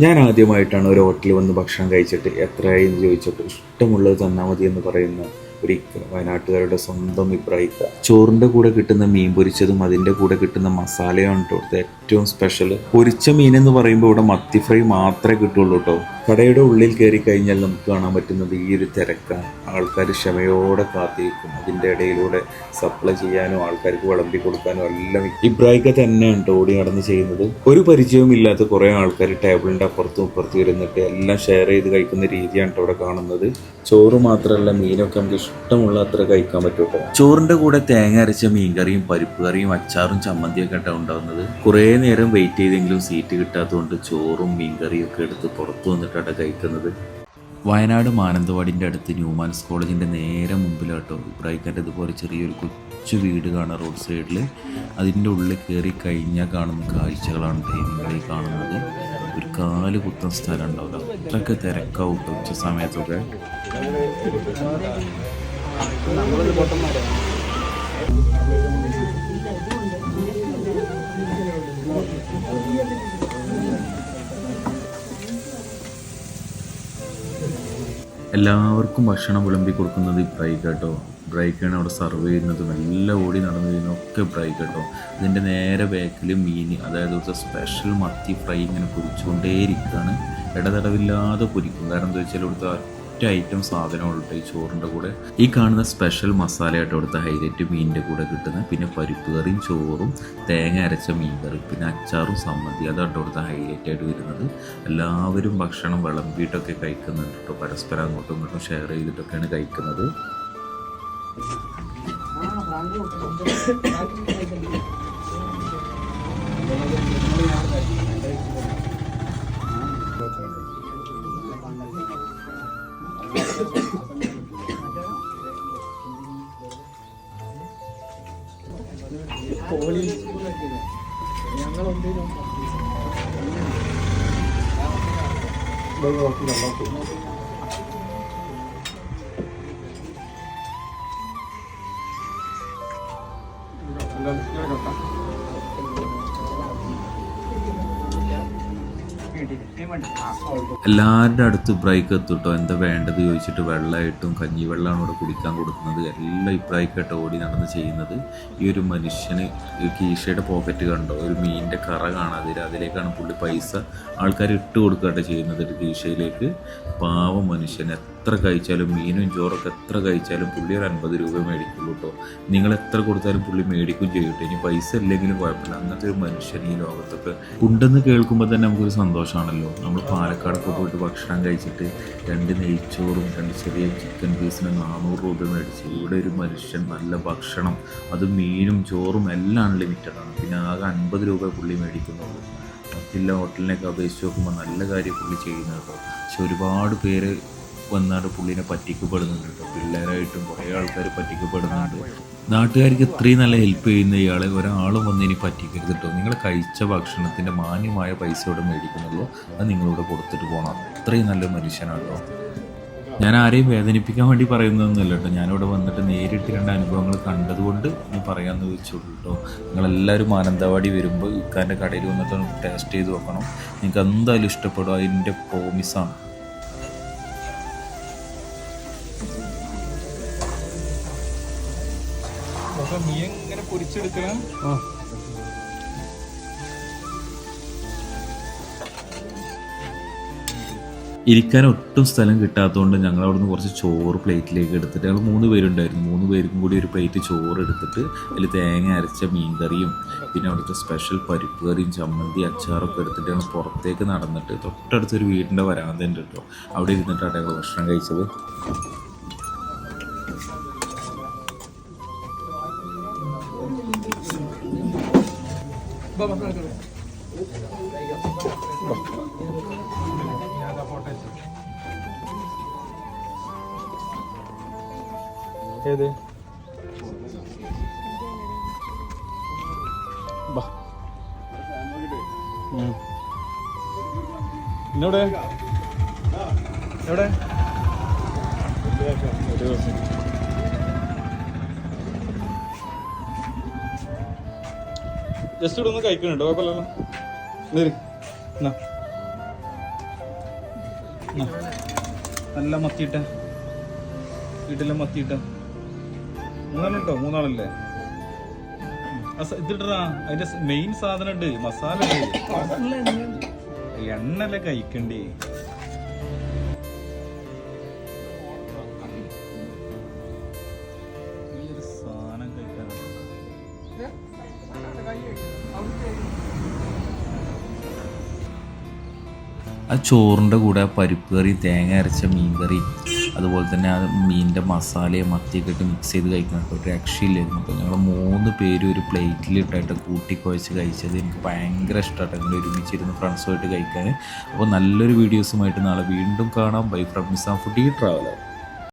ഞാൻ ആദ്യമായിട്ടാണ് ഒരു ഹോട്ടലിൽ വന്ന് ഭക്ഷണം കഴിച്ചിട്ട് എത്രയായി എന്ന് ചോദിച്ചപ്പോൾ ഇഷ്ടമുള്ളത് തന്നാൽ മതി എന്ന് പറയുന്ന ഒരു വയനാട്ടുകാരുടെ സ്വന്തം ഇബ്രാഹിക്ക ചോറിന്റെ കൂടെ കിട്ടുന്ന മീൻ പൊരിച്ചതും അതിന്റെ കൂടെ കിട്ടുന്ന മസാലയാണ് കേട്ടോ. ഏറ്റവും സ്പെഷ്യൽ പൊരിച്ച മീൻ എന്ന് പറയുമ്പോൾ ഇവിടെ മത്തി ഫ്രൈ മാത്രമേ കിട്ടുള്ളൂ കേട്ടോ. കടയുടെ ഉള്ളിൽ കയറി കഴിഞ്ഞാൽ നമുക്ക് കാണാൻ പറ്റുന്നത് ഈ ഒരു തിരക്കാണ്. ആൾക്കാർ ക്ഷമയോടെ കാത്തിരിക്കും. അതിന്റെ ഇടയിലൂടെ സപ്ലൈ ചെയ്യാനും ആൾക്കാർക്ക് വിളമ്പി കൊടുക്കാനും എല്ലാം ഇബ്രാഹിക്ക തന്നെയാണ് ഓടി നടന്ന് ചെയ്യുന്നത്. ഒരു പരിചയവും ഇല്ലാത്ത കുറേ ആൾക്കാർ ടേബിളിന്റെ അപ്പുറത്തും ഇപ്പുറത്തും ഇരുന്നിട്ട് എല്ലാം ഷെയർ ചെയ്ത് കഴിക്കുന്ന രീതിയാണ് ഇവിടെ കാണുന്നത്. ചോറ് മാത്രമല്ല മീനൊക്കെ നമുക്ക് ഇഷ്ടമുള്ള അത്ര കഴിക്കാൻ പറ്റും ചോറിന്റെ കൂടെ തേങ്ങ അരച്ച മീൻകറിയും പരിപ്പ് കറിയും അച്ചാറും ചമ്മന്തിയൊക്കെ ആയിട്ടാണ് ഉണ്ടാകുന്നത് കുറേ നേരം വെയിറ്റ് ചെയ്തെങ്കിലും സീറ്റ് കിട്ടാത്തതുകൊണ്ട് ചോറും മീൻകറിയും ഒക്കെ എടുത്ത് പുറത്തു വന്നിട്ടാണ് കഴിക്കുന്നത് വയനാട് മാനന്തവാടിന്റെ അടുത്ത് ന്യൂമാൻസ് കോളേജിന്റെ നേരെ മുമ്പിലാട്ടോ. ഇബ്രാഹിക്കാന്റെ ഇതുപോലെ ചെറിയൊരു കൊച്ചു വീട് കാണാം റോഡ് സൈഡിൽ അതിന്റെ ഉള്ളിൽ കയറി കഴിഞ്ഞാൽ കാണുന്ന കാഴ്ചകളാണ് ഈ കാണുന്നത്. ഒരു കാൽ കുത്തം സ്ഥലം ഉണ്ടാവില്ല അത്രയ്ക്കെ തിരക്കാവും ഉച്ച സമയത്തൊക്കെ. എല്ലാവർക്കും ഭക്ഷണം വിളമ്പി കൊടുക്കുന്നത് ബ്രൈക്ക് കേട്ടോ. ബ്രൈക്കാണ് അവിടെ സർവ് ചെയ്യുന്നതും. എല്ലാം ഓടി നടന്നു ചെയ്യുന്നതൊക്കെ ബ്രൈക്ക് കേട്ടോ. ഇതിന്റെ നേരെ ബാക്കിൽ മീൻ അതായത് ഇവിടുത്തെ സ്പെഷ്യൽ മത്തി ഫ്രൈ ഇങ്ങനെ പൊരിച്ചുകൊണ്ടേയിരിക്കുകയാണ്. ഇടതടവില്ലാതെ പൊരിക്കും. കാരണം എന്താ വെച്ചാൽ ഇവിടുത്തെ ഒറ്റ ഐറ്റം സാധനമുള്ളൂ ഈ ചോറിന്റെ കൂടെ. ഈ കാണുന്ന സ്പെഷ്യൽ മസാലയായിട്ട് കൊടുത്ത ഹൈലൈറ്റ് മീനിന്റെ കൂടെ കിട്ടുന്ന പിന്നെ പരിപ്പ് കറിയും ചോറും തേങ്ങ അരച്ച മീൻ കറി പിന്നെ അച്ചാറും സമ്മതി അതാണ് കൊടുത്ത ഹൈലൈറ്റ് ആയിട്ട് വരുന്നത്. എല്ലാവരും ഭക്ഷണം വിളമ്പിയിട്ടൊക്കെ കഴിക്കുന്നുണ്ട് കേട്ടോ. പരസ്പരം അങ്ങോട്ടും ഇങ്ങോട്ടും ഷെയർ ചെയ്തിട്ടൊക്കെയാണ് കഴിക്കുന്നത്. Gracias. എല്ലാവരുടെ അടുത്ത് ബ്രേക്ക് എത്തുട്ടോ. എന്താ വേണ്ടത് ചോദിച്ചിട്ട് വെള്ളമായിട്ടും കഞ്ഞിവെള്ളമാണ് ഇവിടെ കുടിക്കാൻ കൊടുക്കുന്നത്. എല്ലാം ഇബ്രായിക്കായിട്ട് ഓടി നടന്ന് ചെയ്യുന്നത്. ഈ ഒരു മനുഷ്യന് കീശയുടെ പോക്കറ്റ് കണ്ടോ? ഒരു മീനിന്റെ കറ കാണാതെ അതിലേക്കാണ് പുള്ളി പൈസ ആൾക്കാർ ഇട്ട് കൊടുക്കുകയായിട്ട് ചെയ്യുന്നത് കീശയിലേക്ക്. പാവം മനുഷ്യൻ. എത്ര കഴിച്ചാലും മീനും ചോറൊക്കെ എത്ര കഴിച്ചാലും പുള്ളി ഒരു അൻപത് രൂപ മേടിക്കുള്ളൂ കേട്ടോ നിങ്ങൾ എത്ര കൊടുത്താലും പുള്ളി മേടിക്കും ചെയ്യട്ടെ ഇനി പൈസ ഇല്ലെങ്കിലും കുഴപ്പമില്ല. അങ്ങനത്തെ ഒരു മനുഷ്യൻ ഈ ലോകത്തൊക്കെ ഉണ്ടെന്ന് കേൾക്കുമ്പോൾ തന്നെ നമുക്കൊരു സന്തോഷമാണല്ലോ. നമ്മൾ പാലക്കാടൊക്കെ പോയിട്ട് ഭക്ഷണം കഴിച്ചിട്ട് രണ്ട് നെയ്ച്ചോറും രണ്ട് ചെറിയ ചിക്കൻ പീസിന് നാനൂറ് രൂപ മേടിച്ച് ഇവിടെ ഒരു മനുഷ്യൻ നല്ല ഭക്ഷണം അത് മീനും ചോറും എല്ലാം അൺലിമിറ്റഡ് ആണ്. പിന്നെ ആകെ അൻപത് രൂപ പുള്ളി മേടിക്കുന്നുള്ളൂ. മറ്റുള്ള ഹോട്ടലിനൊക്കെ അപേക്ഷിച്ച് നോക്കുമ്പോൾ നല്ല കാര്യം പുള്ളി ചെയ്യുന്നത് കേട്ടോ പക്ഷെ ഒരുപാട് പേര് വന്നാണ്ട് പുള്ളിനെ പറ്റിക്കപ്പെടുന്നുണ്ട് കേട്ടോ പിള്ളേരായിട്ടും കുറേ ആൾക്കാർ പറ്റിക്കപ്പെടുന്നുണ്ട്. നാട്ടുകാർക്ക് ഇത്രയും നല്ല ഹെൽപ്പ് ചെയ്യുന്ന ഇയാളെ ഒരാളും വന്ന് ഇനി പറ്റിക്കരുത് കേട്ടോ നിങ്ങൾ കഴിച്ച ഭക്ഷണത്തിന്റെ മാന്യമായ പൈസ ഇവിടെ മേടിക്കുന്നുള്ളൂ. അത് നിങ്ങളിവിടെ കൊടുത്തിട്ട് പോകണം അത്രയും നല്ല മനുഷ്യനാണല്ലോ ഞാൻ ആരെയും വേദനിപ്പിക്കാൻ വേണ്ടി പറയുന്നതൊന്നുമല്ല കേട്ടോ ഞാനിവിടെ വന്നിട്ട് നേരിട്ട് രണ്ട് അനുഭവങ്ങൾ കണ്ടതുകൊണ്ട് ഞാൻ പറയാമെന്ന് ചോദിച്ചോളൂ കേട്ടോ നിങ്ങളെല്ലാവരും മാനന്തവാടി വരുമ്പോൾ ഇക്കാന്റെ കടയിൽ വന്നിട്ട് ടേസ്റ്റ് ചെയ്ത് നോക്കണം നിങ്ങൾക്ക് എന്തായാലും ഇഷ്ടപ്പെടും. അതിന്റെ പ്രോമിസാണ് മീൻ ഇങ്ങനെ പൊരിച്ചെടുക്കണം? ഇരിക്കാൻ ഒട്ടും സ്ഥലം കിട്ടാത്തതുകൊണ്ട് ഞങ്ങൾ അവിടുന്ന് കുറച്ച് ചോറ് പ്ലേറ്റിലേക്ക് എടുത്തിട്ട് ഞങ്ങൾ മൂന്ന് പേരുണ്ടായിരുന്നു. മൂന്ന് പേർക്കും കൂടി ഒരു പ്ലേറ്റ് ചോറ് എടുത്തിട്ട് അതിൽ തേങ്ങ അരച്ച മീൻകറിയും പിന്നെ അവിടുത്തെ സ്പെഷ്യൽ പരിപ്പ് കറിയും ചമ്മന്തി അച്ചാറൊക്കെ എടുത്തിട്ട് ഞങ്ങൾ പുറത്തേക്ക് നടന്നിട്ട് തൊട്ടടുത്തൊരു വീടിന്റെ വരാന്ത ഉണ്ട് കേട്ടോ. അവിടെ ഇരുന്നിട്ടാണ് ഞങ്ങൾ ഭക്ഷണം കഴിച്ചത്. ഏത്. ഇന്നെവിടെ? എവിടെ? ഒരു ദിവസം ജസ്റ്റ് ഇവിടെ ഒന്ന് കഴിക്കണുണ്ട്. കുഴപ്പമില്ലല്ലോ. നല്ല മത്തിയിട്ട. വീട്ടിലെ മത്തിയിട്ട. മൂന്നാളുണ്ടോ? മൂന്നാളല്ലേ? ഇതിട്ടാ അതിന്റെ മെയിൻ സാധനം ഉണ്ട് മസാല ഉണ്ട് എണ്ണല്ലേ കഴിക്കണ്ടേ? ആ ചോറിന്റെ കൂടെ ആ പരിപ്പ് കറി തേങ്ങ അരച്ച മീൻ കറി അതുപോലെ തന്നെ ആ മീനിന്റെ മസാലയും മത്തിയൊക്കെ ഇട്ട് മിക്സ് ചെയ്ത് കഴിക്കുന്നത് ഒരു രക്ഷയില്ലായിരുന്നു. അപ്പോൾ ഞങ്ങൾ മൂന്ന് പേര് ഒരു പ്ലേറ്റിലിട്ടായിട്ട് കൂട്ടി കുഴച്ച് കഴിച്ചത് എനിക്ക് ഭയങ്കര ഇഷ്ടമായിട്ട് ഞങ്ങൾ ഒരുമിച്ചിരുന്ന് ഫ്രണ്ട്സുമായിട്ട് കഴിക്കാൻ. അപ്പോൾ നല്ലൊരു വീഡിയോസുമായിട്ട് നാളെ വീണ്ടും കാണാം. Bye from Nizam foodie traveller